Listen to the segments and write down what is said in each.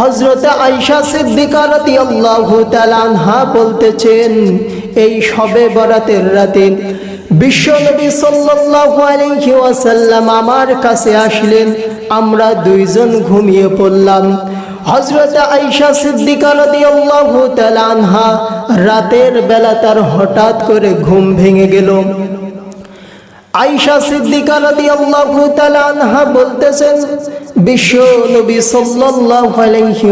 হজরত আইসা সিদ্দিকা রাদিয়াল্লাহু তাআলা আনহা বলতেছেন, এই সবে বরাতের রাতে বিশ্বনবী সাল্লাল্লাহু আমার কাছে আসলেন, আমরা দুইজন ঘুমিয়ে পড়লাম। হজরত আইসা সিদ্দিকা রাদিয়াল্লাহু তাআলা আনহা রাতের বেলা তার হঠাৎ করে ঘুম ভেঙে গেল। আইসা সিদ্দিকা রাদিয়াল্লাহু আনহা বলতেছেন, বিশ্ব নবী সাল্লাল্লাহু আলাইহি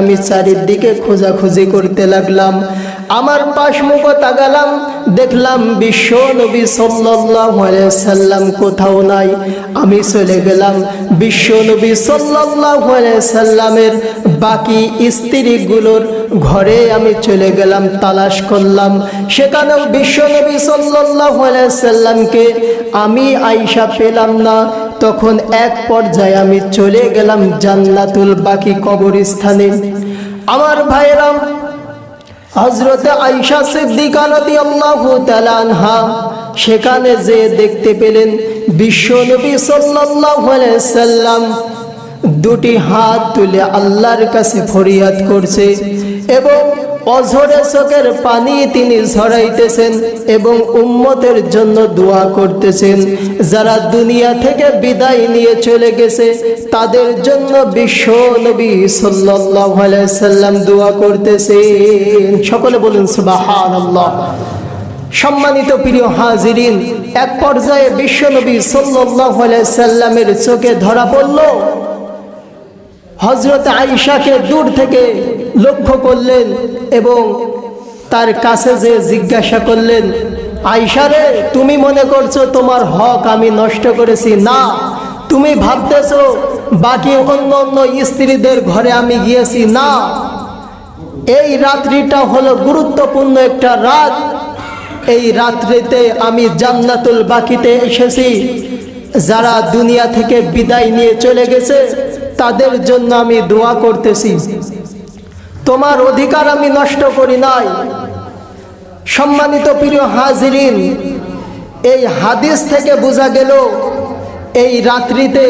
আমি চারিদিকে খোঁজাখুঁজি করতে লাগলাম। আমার পাশ মুখ তাকালাম দেখলাম বিশ্ব নবী সাল্লাল্লাহু সাল্লাম কোথাও নাই। আমি চলে গেলাম বিশ্ব নবী সাল্লাল্লাহু আলাইহি সাল্লামের বাকি স্ত্রীগুলোর ঘরে আমি চলে গেলাম, তালাশ করলাম। সেখানেও বিশ্ব নবী সাল্লাল্লাহু আলাইহি সাল্লামকে আমি আইসা পেলাম না। তখন এক পর্যায়ে আমি চলে গেলাম জান্নাতুল বাকি কবরস্থানে। আমার ভাইরাম হজরত আইসা সিদ্দিকা রাদিয়াল্লাহু তাআলা আনহা, সেখানে যে দেখতে পেলেন বিশ্ব নবী সাল্লাল্লাহু সাল্লাম দুটি হাত তুলে আল্লাহর কাছে ফরিয়াদ করছে এবং অঝরে চোখের পানি তিনি ঝরাইতেছেন এবং উম্মতের জন্য দোয়া করতেছেন। যারা দুনিয়া থেকে বিদায় নিয়ে চলে গেছে, তাদের জন্য বিশ্ব নবী সাল্লাম দোয়া করতেছেন। সকলে বলুন সুবহানাল্লাহ। সম্মানিত প্রিয় হাজিরিন, এক পর্যায়ে বিশ্বনবী সাল্লামের চোখে ধরা পড়ল। হজরত আইসাকে দূর থেকে লক্ষ্য করলেন এবং তার কাছে যে জিজ্ঞাসা করলেন আইসারে তুমি মনে করছ তোমার হক আমি নষ্ট করেছি? না, তুমি ভাবতেছ বাকি অন্য অন্য স্ত্রীদের ঘরে আমি গিয়েছি। না, এই রাত্রিটা হলো গুরুত্বপূর্ণ একটা রাত। এই রাত্রিতে আমি জান্নাতুল বাকিতে এসেছি। যারা দুনিয়া থেকে বিদায় নিয়ে চলে গেছে, তাদের জন্য আমি দোয়া করতেছি। তোমার অধিকার আমি নষ্ট করি নাই। সম্মানিত প্রিয় হাজিরিন, এই হাদিস থেকে বোঝা গেল, এই রাত্রিতে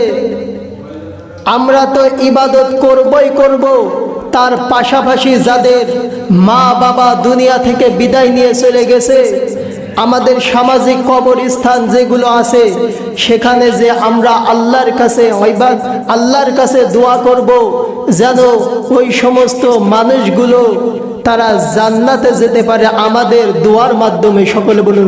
আমরা তো ইবাদত করবই করব। তার পাশাপাশি যাদের মা বাবা দুনিয়া থেকে বিদায় নিয়ে চলে গেছে, আমাদের সামাজিক কবরস্থান যেগুলো আছে, সেখানে যে আমরা আল্লাহর কাছে ওইবাদ আল্লাহর কাছে দোয়া করব, যেন ওই সমস্ত মানুষগুলো তারা জান্নাতে যেতে পারে আমাদের দোয়ার মাধ্যমে। সকলে বলুন